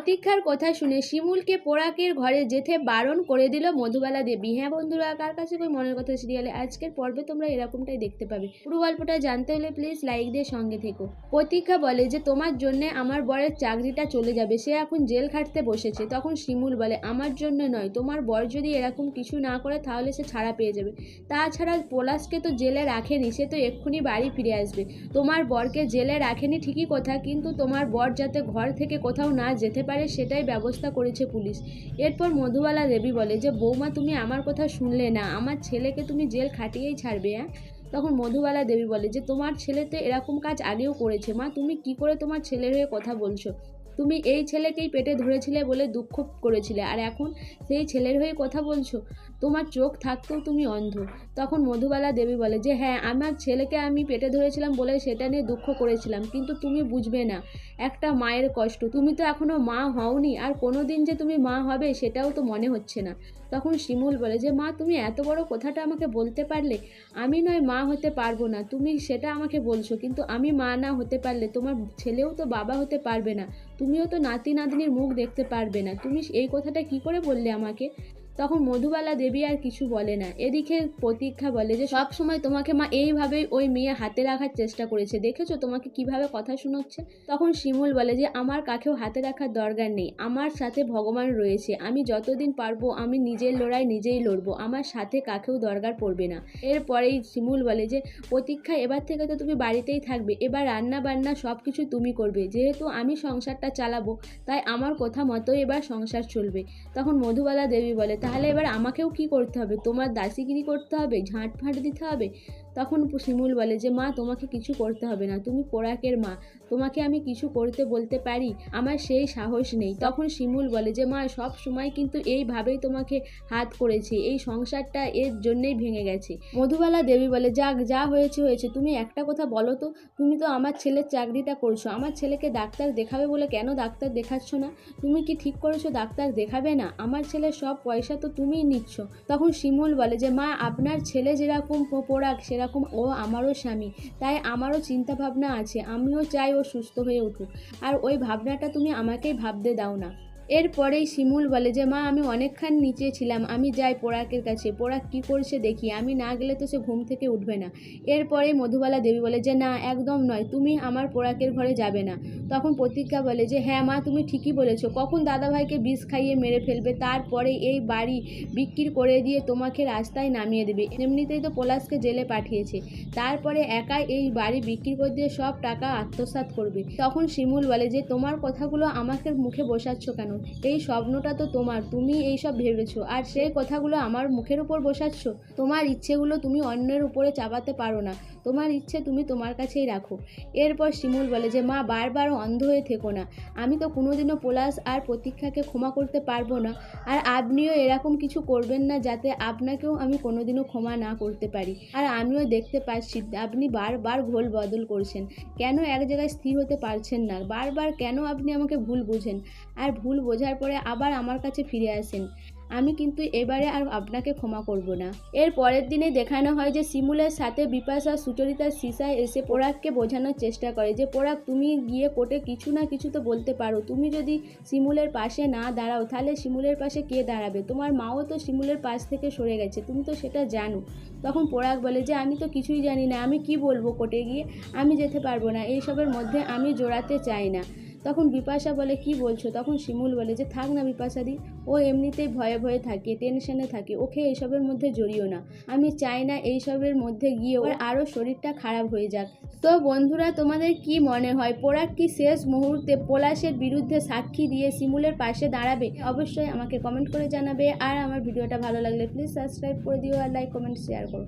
প্রতীক্ষার কথা শুনে শিমুলকে পোড়াকের ঘরে যেতে বারণ করে দিল মধুবালা দেবী। হ্যাঁ বন্ধুরা, কার কাছে কই মনের কথা সিরিয়ালে আজকের পর্বে তোমরা এরকমটাই দেখতে পাবে। পুরো গল্পটা জানতে হলে প্লিজ লাইক দিয়ে সঙ্গে থেকো। প্রতীক্ষা বলে যে, তোমার জন্য আমার বরের চাকরিটা চলে যাবে। সে এখন জেল খাটতে বসেছে। তখন শিমুল বলে, আমার জন্য নয়। তোমার বর যদি এরকম কিছু না করে তাহলে সে ছাড়া পেয়ে যাবে। তাছাড়া পলাশকে তো জেলে রাখেনি, সে তো এক্ষুনি বাড়ি ফিরে আসবে। তোমার বরকে জেলে রাখেনি ঠিকই কথা, কিন্তু তোমার বর যাতে ঘর থেকে কোথাও না যেতে পারে সেটাই ব্যবস্থা করেছে পুলিশ। এরপর মধুবালা দেবী বলে যে, বৌমা, তুমি আমার কথা শুনলে না। আমার ছেলেকে তুমি জেল খাটিয়েই ছাড়বে হ্যাঁ তখন মধুবালা দেবী বলে যে, তোমার ছেলে তো এরকম কাজ আগেও করেছে। মা, তুমি কি করে তোমার ছেলের হয়ে কথা বলছো? তুমি এই ছেলেকেই পেটে ধরেছিলে বলে দুঃখ করেছিলে। আর এখন সেই ছেলের হয়ে কথা বলছো? তোমার চোখ থাকতেও তুমি অন্ধ। তখন মধুবালা দেবী বলে, যে হ্যাঁ আমার ছেলেকে আমি পেটে ধরেছিলাম বলে সেটা নিয়ে দুঃখ করেছিলাম, কিন্তু তুমি বুঝবে না। একটা মায়ের কষ্ট। তুমি তো এখনও মা হওনি, আর কোনো দিন যে তুমি মা হবে সেটাও তো মনে হচ্ছে না। তখন শিমুল বলে, যে মা, তুমি এত বড় কথাটা আমাকে বলতে পারলে? আমি নয় মা হতে পারব না। তুমি সেটা আমাকে বলছো, কিন্তু আমি মা না হতে পারলে তোমার ছেলেও তো বাবা হতে পারবে না। তুমিও তো নাতি নাতনির মুখ দেখতে পারবে না। তুমি এই কথাটা কি করে বললে আমাকে? তখন মধুবালা দেবী আর কিছু বলে না। এদিকে প্রতীক্ষা বলে যে, সব সময় তোমাকে মা এইভাবেই ওই মেয়ে হাতে রাখার চেষ্টা করেছে। দেখেছ তোমাকে কীভাবে কথা শোনাচ্ছে? তখন শিমুল বলে যে, আমার কাকেও হাতে রাখার দরকার নেই। আমার সাথে ভগবান রয়েছে। আমি যতদিন পারব, আমি নিজের লড়াই নিজেই লড়বো। আমার সাথে কাকেও দরকার পড়বে না। এরপরেই শিমুল বলে যে, প্রতীক্ষা, এবার থেকে তো তুমি বাড়িতেই থাকবে। এবার রান্না বান্না সব কিছু তুমি করবে। যেহেতু আমি সংসারটা চালাবো, তাই আমার কথা মতো এবার সংসার চলবে। তখন মধুবালা দেবী বলে তাহলে এবার আমাকেও কি করতে হবে? তোমার দাসিগিরি করতে হবে, ঝাঁট ফাঁট দিতে হবে? তখন শিমুল বলে যে, মা, তোমাকে কিছু করতে হবে না। তুমি পোড়াকের মা। তোমাকে আমি কিছু করতে বলতে পারি? আমার সেই সাহস নেই। তখন শিমুল বলে যে, মা, সব সময় কিন্তু এইভাবেই তোমাকে হাত করেছে। এই সংসারটা এর জন্যেই ভেঙে গেছে। মধুবালা দেবী বলে, যাক, যা হয়েছে হয়েছে। তুমি একটা কথা বলো তো। তুমি তো আমার ছেলের চাকরিটা করছ। আমার ছেলেকে ডাক্তার দেখাবে বলে কেন ডাক্তার দেখাচ্ছ না? তুমি কি ঠিক করেছ? ডাক্তার দেখাবে না? আমার ছেলের সব পয়সা তো তুমি নিচ্ছ। তখন শিমুল বলে যে, মা, আপনার ছেলে যেরকম পোড়াক সেরকম ও আমারও স্বামী। তাই আমারও চিন্তা ভাবনা আছে। আমিও চাই ও সুস্থ হয়ে উঠুক। আর ওই ভাবনাটা তুমি আমাকেই ভাবতে দাও না। এরপরেই শিমুল বলে যে, মা, আমি অনেকক্ষণ নিচে ছিলাম, আমি যাই পোড়াকের কাছে পোড়াক কী করছে দেখি, আমি না গেলে তো সে ঘুম থেকে উঠবে না। এরপরেই মধুবালা দেবী বলে যে, না, একদম নয়, তুমি আমার পোড়াকের ঘরে যাবে না। তখন প্রতীক্ষা বলে যে হ্যাঁ মা, তুমি ঠিকই বলেছ, কখন দাদাভাইকে বিষ খাইয়ে মেরে ফেলবে, তারপরে এই বাড়ি বিক্রি করে দিয়ে তোমাকে রাস্তায় নামিয়ে দেবে। এমনিতেই তো পলাশকে জেলে পাঠিয়েছে। তারপরে একাই এই বাড়ি বিক্রি করে দিয়ে সব টাকা আত্মসাৎ করবে। তখন শিমুল বলে যে, তোমার কথাগুলো আমাকে মুখে বসাচ্ছ কেন? এই স্বপ্নটা তো তোমার, তুমি এই সব ভেবেছো। আর সেই কথাগুলো আমার মুখের উপর বসাচ্ছ? তোমার ইচ্ছেগুলো তুমি অন্যের উপরে চাপাতে পারো না। তোমার ইচ্ছে তুমি তোমার কাছেই রাখো। এরপর শিমুল বলে যে, মা বারবার অন্ধ হয়ে থেকো না। আমি তো কোনোদিনও পলাশ আর প্রতীক্ষাকে ক্ষমা করতে পারব না। আর আপনিও এরকম কিছু করবেন না যাতে আপনাকেও আমি কোনোদিনও ক্ষমা না করতে পারি। আর আমিও দেখতে পাচ্ছি, আপনি বারবার ঘোল বদল করছেন। কেন এক জায়গায় স্থির হতে পারছেন না? বারবার কেন আপনি আমাকে ভুল বুঝেন? আর ভুল বোঝার পরে আবার আমার কাছে ফিরে আসেন। আমি কিন্তু এবারে আর আপনাকে ক্ষমা করব না। এর পরের দিনে দেখানো হয় যে শিমুলের সাথে বিপাশা সুচরিতার সিসায় এসে পোড়াককে বোঝানোর চেষ্টা করে যে, পোড়াক, তুমি গিয়ে কোর্টে কিছু না কিছু তো বলতে পারো। তুমি যদি শিমুলের পাশে না দাঁড়াও, তাহলে শিমুলের পাশে কে দাঁড়াবে? তোমার মাও তো শিমুলের পাশ থেকে সরে গেছে, তুমি তো সেটা জানো। তখন পোড়াক বলে, যে, আমি তো কিছুই জানি না, আমি কি বলব কোর্টে গিয়ে? আমি যেতে পারব না। এইসবের মধ্যে আমি জোড়াতে চাই না। তখন বিপাশা বলে, কি বলছো? তখন শিমুল বলে, যে থাক না বিপাশাদি, ও এমনিতেই ভয়ে ভয়ে থাকে টেনশনে থাকে, ওকে এইসবের মধ্যে জড়িও না। আমি চাই না এইসবের মধ্যে গিয়ে ওর আরও শরীরটা খারাপ হয়ে যাক। তো বন্ধুরা, তোমাদের কি মনে হয়? পোড়াক কি শেষ মুহূর্তে পলাশের বিরুদ্ধে সাক্ষী দিয়ে শিমুলের পাশে দাঁড়াবে? অবশ্যই আমাকে কমেন্ট করে জানাবে। আর আমার ভিডিওটা ভালো লাগলে প্লিজ সাবস্ক্রাইব করে দিও আর লাইক কমেন্ট শেয়ার করো।